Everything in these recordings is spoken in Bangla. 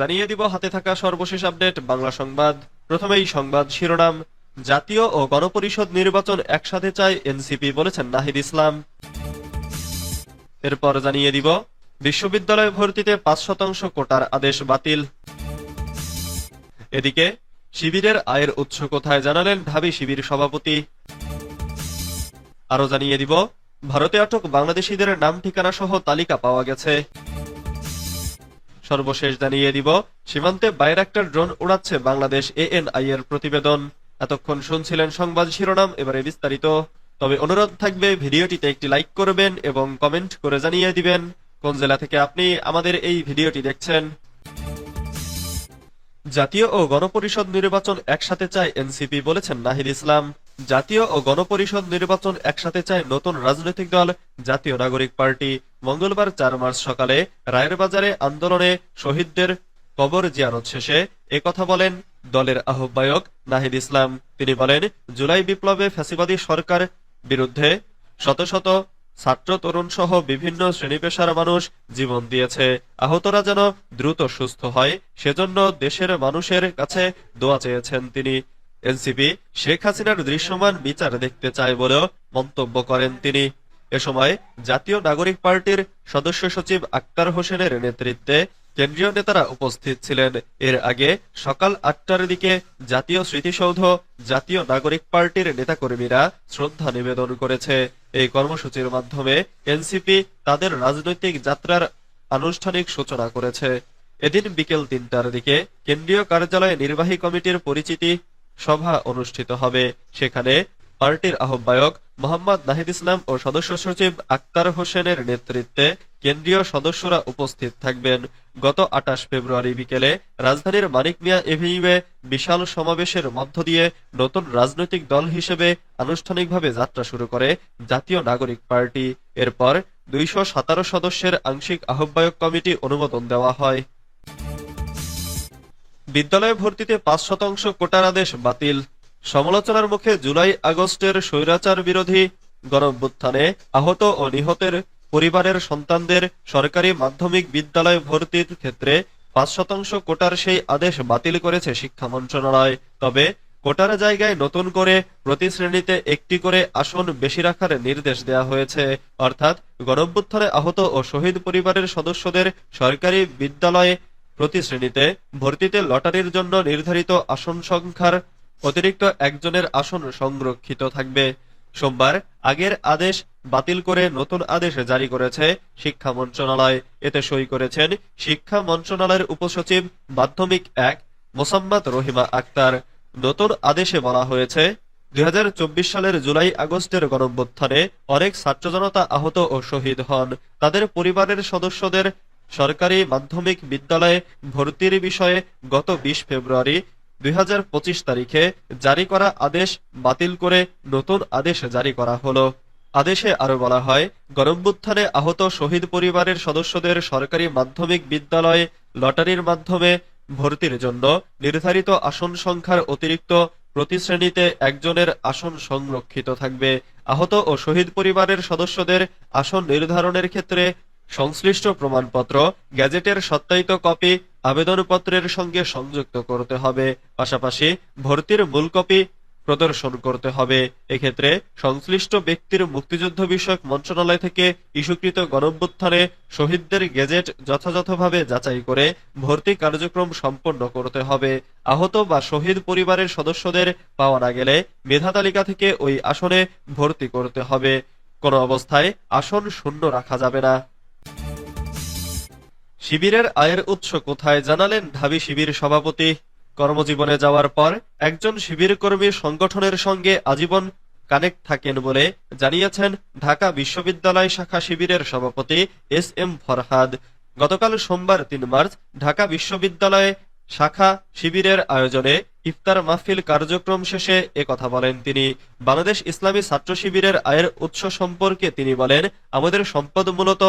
জানিয়ে দিব হাতে থাকা সর্বশেষ আপডেট, বাংলা সংবাদ। প্রথমেই সংবাদ শিরোনাম। জাতীয় ও গণপরিষদ নির্বাচন একসাথে চায় এনসিপি বলেছেন নাহিদ ইসলাম। এরপর জানিয়ে দিব, বিশ্ববিদ্যালয় ভর্তিতে পাঁচ শতাংশ কোটার আদেশ বাতিল। এদিকে, শিবিরের আয়ের উৎস কোথায় জানালেন ঢাবি শিবির সভাপতি। আরও জানিয়ে দিব, ভারতে আটক বাংলাদেশিদের নাম ঠিকানা সহ তালিকা পাওয়া গেছে। সর্বশেষ জানিয়ে দিব, সীমান্তে বাইরাক্টার ড্রোন উড়াচ্ছে বাংলাদেশ এএনআই এর প্রতিবেদন। এতক্ষণ শুনছিলেন সংবাদ শিরোনাম, এবারে বিস্তারিত। তবে অনুরোধ থাকবে, ভিডিওটিতে একটি লাইক করবেন এবং কমেন্ট করে জানিয়ে দিবেন, কোন জেলা থেকে আপনি আমাদের এই ভিডিওটি দেখছেন। জাতীয় ও গণপরিষদ নির্বাচন একসাথে চায় এনসিপি বলেছেন নাহিদ ইসলাম। জাতীয় ও গণপরিষদ নির্বাচন একসাথে চায় নতুন রাজনৈতিক দল, জাতীয় নাগরিক পার্টি। মঙ্গলবার চার মার্চ সকালে রায়ের বাজারে আন্দোলনে শহীদদের কবর জিয়ারত শেষে একথা বলেন দলের আহ্বায়ক নাহিদ ইসলাম। তিনি বলেন, জুলাই বিপ্লবে ফ্যাসিবাদী সরকার বিরুদ্ধে শত শত ছাত্র, তরুণ সহ বিভিন্ন শ্রেণি পেশার মানুষ জীবন দিয়েছে। আহতরা যেন দ্রুত সুস্থ হয়, সেজন্য দেশের মানুষের কাছে দোয়া চেয়েছেন তিনি। এনসিপি শেখ হাসিনার দৃশ্যমান বিচার দেখতে চায় বলেও মন্তব্য করেন তিনি। এ সময় জাতীয় নাগরিক পার্টির সদস্য সচিব আক্তার হোসেনের নেতৃত্বে কেন্দ্রীয় নেতারা উপস্থিত ছিলেন। এর আগে সকাল আটটার দিকে জাতীয় স্মৃতিসৌধ, জাতীয় নাগরিক পার্টির নেতাকর্মীরা শ্রদ্ধা নিবেদন করেছে। এই কর্মসূচির মাধ্যমে এনসিপি তাদের রাজনৈতিক যাত্রার আনুষ্ঠানিক সূচনা করেছে। এদিন বিকেল তিনটার দিকে কেন্দ্রীয় কার্যালয়ে নির্বাহী কমিটির পরিচিতি সভা অনুষ্ঠিত হবে। সেখানে পার্টির আহ্বায়ক মোহাম্মদ নাহিদ ইসলাম ও সদস্য সচিব আক্তার হোসেনের নেতৃত্বে কেন্দ্রীয় সদস্যরা উপস্থিত থাকবেন। গত আটাশ ফেব্রুয়ারি বিকেলে রাজধানীর মানিক মিয়া এভিনিউয়ে বিশাল সমাবেশের মধ্য দিয়ে নতুন রাজনৈতিক দল হিসেবে আনুষ্ঠানিকভাবে যাত্রা শুরু করে জাতীয় নাগরিক পার্টি। এরপর দুইশো সতেরো সদস্যের আংশিক আহ্বায়ক কমিটি অনুমোদন দেওয়া হয়। বিদ্যালয়ে ভর্তিতে পাঁচ শতাংশ কোটার আদেশ বাতিল। সমালোচনার মুখে জুলাই আগস্টের স্বৈরাচার বিরোধী গণঅভ্যুত্থানে আহত ও নিহতের পরিবারের সন্তানদের সরকারি মাধ্যমিক বিদ্যালয় ভর্তির ক্ষেত্রে পাঁচ শতাংশ কোটার সেই আদেশ বাতিল করেছে শিক্ষা মন্ত্রণালয়। তবে কোটার জায়গায় নতুন করে প্রতি শ্রেণীতে একটি করে আসন বেশি রাখার নির্দেশ দেওয়া হয়েছে। অর্থাৎ গণঅভ্যুত্থানে আহত ও শহীদ পরিবারের সদস্যদের সরকারি বিদ্যালয়ে প্রতি শ্রেণীতে ভর্তিতে লটারির জন্য নির্ধারিত আসন সংখ্যার অতিরিক্ত একজনের আসন সংরক্ষিত থাকবে। সোমবার আগের আদেশ বাতিল করে নতুন আদেশ জারি করেছে শিক্ষা মন্ত্রণালয়। এতে সই করেছেন শিক্ষা মন্ত্রণালয়ের উপসচিব মাধ্যমিক এক মোসাম্মদ রহিমা আক্তার। নতুন আদেশে বলা হয়েছে, দুই হাজার চব্বিশ সালের জুলাই আগস্টের গণঅভ্যুত্থানে অনেক ছাত্র জনতা আহত ও শহীদ হন। তাদের পরিবারের সদস্যদের সরকারি মাধ্যমিক বিদ্যালয়ে ভর্তির বিষয়ে গত বিশ ফেব্রুয়ারি দুই তারিখে জারি করা আদেশ বাতিল করে নতুন আদেশ জারি করা হলো। আদেশে আরও বলা হয় গণঅভ্যুত্থানে আহত শহীদ পরিবারের সদস্যদের সরকারি মাধ্যমিক বিদ্যালয়ে লটারির মাধ্যমে ভর্তির জন্য নির্ধারিত আসন সংখ্যার অতিরিক্ত প্রতি শ্রেণীতে একজনের আসন সংরক্ষিত থাকবে। আহত ও শহীদ পরিবারের সদস্যদের আসন নির্ধারণের ক্ষেত্রে সংশ্লিষ্ট প্রমাণপত্র, গ্যাজেটের সত্যায়িত কপি, আবেদনপত্রের সঙ্গে সংযুক্ত করতে হবে। পাশাপাশি ভর্তির মূল কপি প্রদর্শন করতে হবে। এক্ষেত্রে সংশ্লিষ্ট ব্যক্তির মুক্তিযুদ্ধ বিষয়ক মন্ত্রণালয় থেকে ইস্যুকৃত গণঅভ্যুত্থানে শহীদদের গেজেট যথাযথভাবে যাচাই করে ভর্তি কার্যক্রম সম্পন্ন করতে হবে। আহত বা শহীদ পরিবারের সদস্যদের পাওয়া না গেলে মেধা তালিকা থেকে ওই আসনে ভর্তি করতে হবে। কোনো অবস্থায় আসন শূন্য রাখা যাবে না। শিবিরের আয়ের উৎস কোথায় জানালেন ঢাবি শিবির সভাপতি। কর্মজীবনে যাওয়ার পর একজন শিবির কর্মী সংগঠনের সঙ্গে আজীবন কানেক্ট থাকেন বলে জানিয়েছেন ঢাকা বিশ্ববিদ্যালয় শাখা শিবিরের সভাপতি এস এম ফরহাদ। গতকাল সোমবার তিন মার্চ ঢাকা বিশ্ববিদ্যালয়ে শাখা শিবিরের আয়োজনে ইফতার মাহফিল কার্যক্রম শেষে কথা বলেন তিনি। বাংলাদেশ ইসলামী ছাত্র শিবিরের আয়ের উৎস সম্পর্কে তিনি বলেন, আমাদের সম্পদ মূলত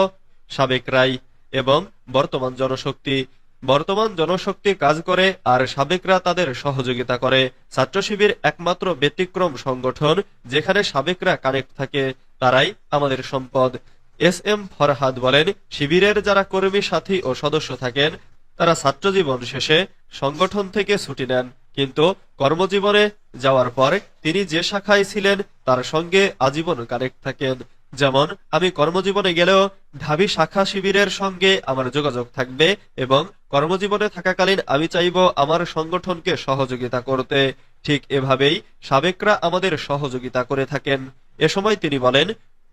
সাবেক রায়। এবং বর্তমান জনশক্তি। বর্তমান জনশক্তি কাজ করে আর সাবেকরা তাদের সহযোগিতা করে। ছাত্র শিবির একমাত্র ব্যতিক্রম সংগঠন যেখানে সাবেকরা কানেক্ট থাকে, তারাই আমাদের সম্পদ। এস এম ফরহাদ বলেন, শিবিরের যারা কর্মী, সাথী ও সদস্য থাকেন, তারা ছাত্রজীবন শেষে সংগঠন থেকে ছুটি নেন। কিন্তু কর্মজীবনে যাওয়ার পর তিনি যে শাখায় ছিলেন, তার সঙ্গে আজীবন কানেক্ট থাকেন। যেমন, আমি কর্মজীবনে গেলেও ঢাবি শাখা শিবিরের সঙ্গে আমার যোগাযোগ থাকবে এবং কর্মজীবনে থাকাকালীন আমি চাইব আমার সংগঠনকে সহযোগিতা করতে। ঠিক এভাবেই সাবেকরা আমাদের সহযোগিতা করে থাকেন। এ সময় তিনি বলেন,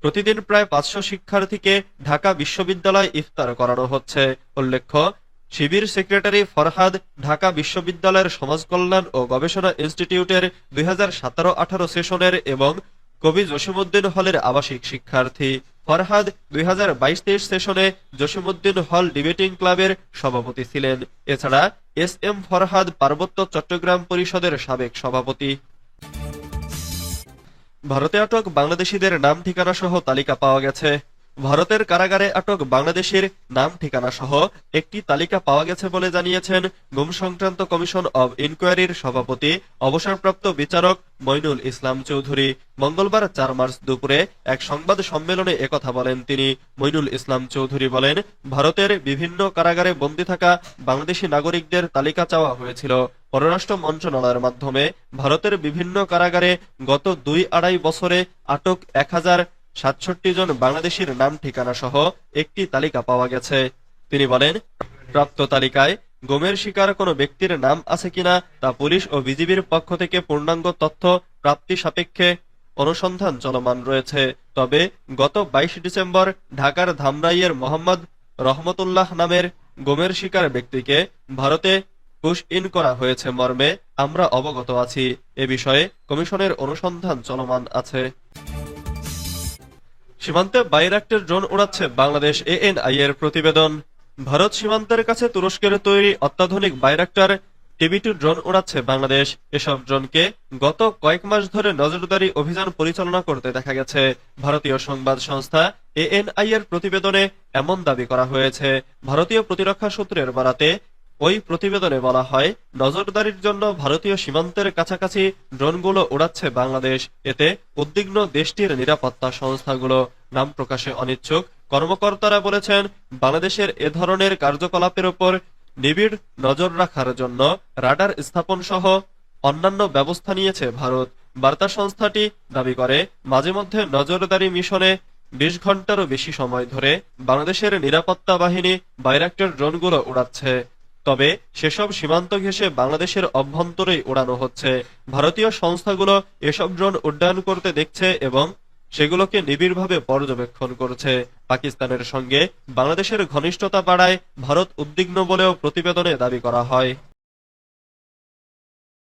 প্রতিদিন প্রায় পাঁচশো শিক্ষার্থীকে ঢাকা বিশ্ববিদ্যালয় ইফতার করানো হচ্ছে। উল্লেখ্য, শিবির সেক্রেটারি ফরহাদ ঢাকা বিশ্ববিদ্যালয়ের সমাজ কল্যাণ ও গবেষণা ইনস্টিটিউটের দুই হাজার সেশনের এবং কবি জসিমুদ্দিন হলের আবাসিক শিক্ষার্থী ফরহাদ দুই হাজার বাইশ সেশনে জসিমুদ্দিন হল ডিবেটিং ক্লাবের সভাপতি ছিলেন। এছাড়া এস এম ফরহাদ পার্বত্য চট্টগ্রাম পরিষদের সাবেক সভাপতি। ভারতে আটক বাংলাদেশিদের নাম ঠিকানা সহ তালিকা পাওয়া গেছে। ভারতের কারাগারে আটক বাংলাদেশের নাম ঠিকানা সহ একটি তালিকা পাওয়া গেছে বলে জানিয়েছেন গুম সংক্রান্ত কমিশন অব ইনকোয়ারির সভাপতি, অবসরপ্রাপ্ত বিচারক মইনুল ইসলাম চৌধুরী। মঙ্গলবার চার মার্চ দুপুরে এক সংবাদ সম্মেলনে একথা বলেন তিনি। মইনুল ইসলাম চৌধুরী বলেন, ভারতের বিভিন্ন কারাগারে বন্দী থাকা বাংলাদেশি নাগরিকদের তালিকা চাওয়া হয়েছিল। পররাষ্ট্র মন্ত্রণালয়ের মাধ্যমে ভারতের বিভিন্ন কারাগারে গত দুই আড়াই বছরে আটক এক হাজার সাতষট্টি জন বাংলাদেশির নাম, ঠিকানা সহ একটি তালিকা পাওয়া গেছে। তিনি বলেন, প্রাপ্ত তালিকায় গোমের শিকার কোনো ব্যক্তির নাম আছে কিনা তা পুলিশ ও বিজিবির পক্ষ থেকে পূর্ণাঙ্গ তথ্য প্রাপ্তি সাপেক্ষে অনুসন্ধান চলমান রয়েছে। তবে গত বাইশ ডিসেম্বর ঢাকার ধামরাইয়ের মোহাম্মদ রহমতুল্লাহ নামের গোমের শিকার ব্যক্তিকে ভারতে পুশ ইন করা হয়েছে মর্মে আমরা অবগত আছি। এ বিষয়ে কমিশনের অনুসন্ধান চলমান আছে। সীমান্তে বাইরাক্টের ড্রোন উড়াচ্ছে বাংলাদেশ এএনআই এর প্রতিবেদন। ভারত সীমান্তের কাছে তুরস্কের তৈরি অত্যাধুনিক বাইরাক্টার টিভি টু ড্রোন উড়াচ্ছে বাংলাদেশ। এসব ড্রোনকে গত কয়েক মাস ধরে নজরদারি অভিযান পরিচালনা করতে দেখা গেছে। ভারতীয় সংবাদ সংস্থা এএনআই এর প্রতিবেদনে এমন দাবি করা হয়েছে। ভারতীয় প্রতিরক্ষা সূত্রের বরাতে ওই প্রতিবেদনে বলা হয়, নজরদারির জন্য ভারতীয় সীমান্তের কাছাকাছি ড্রোনগুলো উড়াচ্ছে বাংলাদেশ। এতে উদ্বিগ্ন দেশটির নিরাপত্তা সংস্থাগুলো নাম প্রকাশে অনিচ্ছুক। কর্মকর্তারা বলেছেন, বাংলাদেশের এ ধরনের কার্যকলাপের উপর নিবিড় নজর রাখার জন্য রাডার স্থাপন সহ অন্যান্য ব্যবস্থা নিয়েছে ভারত। বার্তা সংস্থাটি দাবি করে, মাঝে মধ্যে নজরদারি মিশনে বিশ ঘন্টারও বেশি সময় ধরে বাংলাদেশের নিরাপত্তা বাহিনী বাইরাক্টর ড্রোনগুলো উড়াচ্ছে। তবে সেসব সীমান্ত ঘেঁষে বাংলাদেশের অভ্যন্তরেই উড়ানো হচ্ছে। ভারতীয় সংস্থাগুলো এসব ড্রোন উড্ডয়ন করতে দেখছে এবং সেগুলোকে নিবিড়ভাবে পর্যবেক্ষণ করছে। পাকিস্তানের সঙ্গে বাংলাদেশের ঘনিষ্ঠতা বাড়ায় ভারত উদ্বিগ্ন বলেও প্রতিবেদনে দাবি করা হয়।